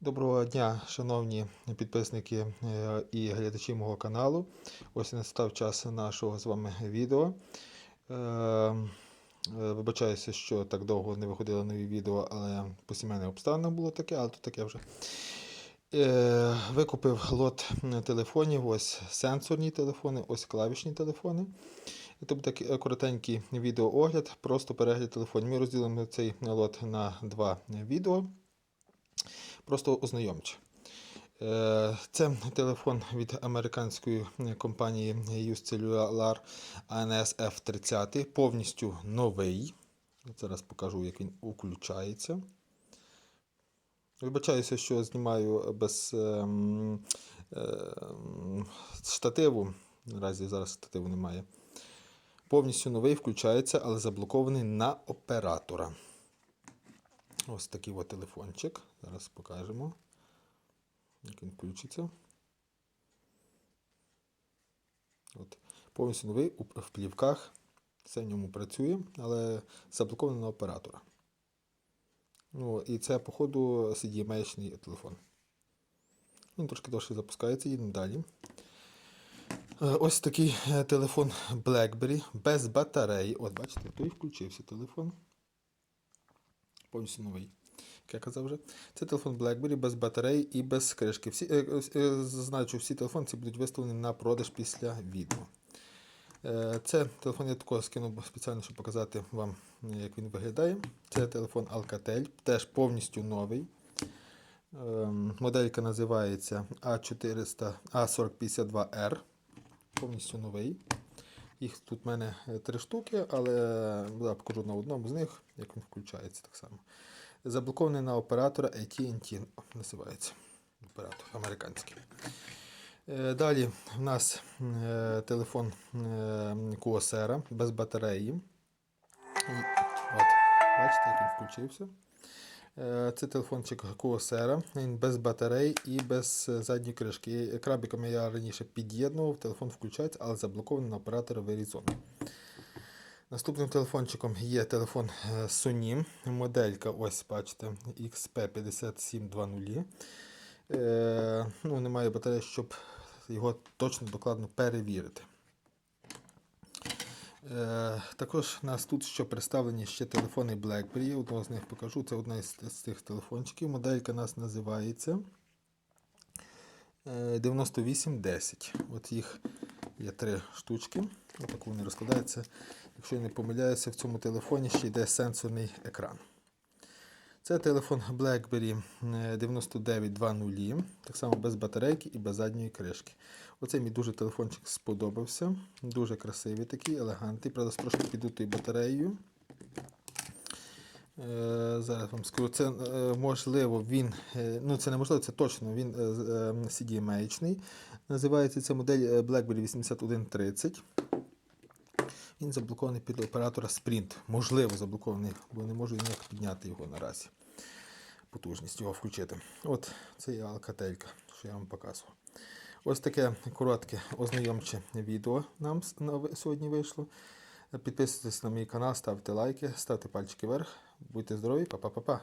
Доброго дня, шановні підписники е, і глядачі мого каналу. Ось настав час нашого з вами відео. Е, е, Вибачаюся, що так довго не виходило нові відео, але по сімейним обставинам було таке, але то таке вже. Викупив лот телефонів, ось сенсорні телефони, ось клавішні телефони. Тобто такий коротенький відеоогляд, просто перегляд телефонів. Ми розділимо цей лот на два відео просто ознайомче. Е, Це телефон від американської компанії Cellular ANS F30, повністю новий. Зараз покажу, як він включається. Вибачаюся, що знімаю без ем, ем, штативу. Наразі зараз штативу немає. Повністю новий включається, але заблокований на оператора. Ось такий от телефончик. Зараз покажемо, як він включиться. От. Повністю новий в плівках. Все в ньому працює, але заблокований на оператора. Ну, і це, походу, CDMA-шний телефон. Він трошки довше запускається, їдемо далі. Е, Ось такий е, телефон BlackBerry без батареї. От, бачите, той включився телефон повністю новий. Як казав вже. Це телефон BlackBerry без батареї і без кришки. Всі, е, е, е, зазначу, всі телефони ці будуть виставлені на продаж після відео. Е, Це телефон я такого скинув спеціально, щоб показати вам, е, як він виглядає. Це телефон Alcatel, теж повністю новий. Ем, Моделька називається A400 A4052R. Повністю новий. Їх тут в мене е, три штуки, але я покажу на одному з них, як він включається так само. Заблокований на оператора AT&T називається. Оператор американський. Е, Далі в нас е, телефон е, без батареї. От, бачите, як він включився. Це телефончик Kyocera, він без батарей і без задньої кришки. Крабиками я раніше під'єднував, телефон включається, але заблокований на оператора Verizon. Наступним телефончиком є телефон е, Sony. Моделька, ось бачите, XP5720. Е, ну, немає батареї, щоб його точно докладно перевірити. Е, також у нас тут ще представлені ще телефони BlackBerry. Одного з них покажу. Це одна з, з цих телефончиків. Моделька нас називається е, 9810. От їх є три штучки. Отак вони розкладаються. Якщо я не помиляюся, в цьому телефоні ще йде сенсорний екран. Це телефон BlackBerry е, 9920, так само без батарейки і без задньої кришки. Оцей мій дуже телефончик сподобався. Дуже красивий такий, елегантний. Правда, з трошки підутою батареєю. Е, Зараз вам скажу, це е, можливо він, е, ну це неможливо, це точно він е, Називається ця модель BlackBerry 8130. Він заблокований під оператора Sprint. Можливо, заблокований, бо не можу ніяк підняти його наразі. Потужність його включити. От це є алкателька, що я вам показував. Ось таке коротке ознайомче відео нам сьогодні вийшло. Підписуйтесь на мій канал, ставте лайки, ставте пальчики вверх. Будьте здорові, па-па-па-па.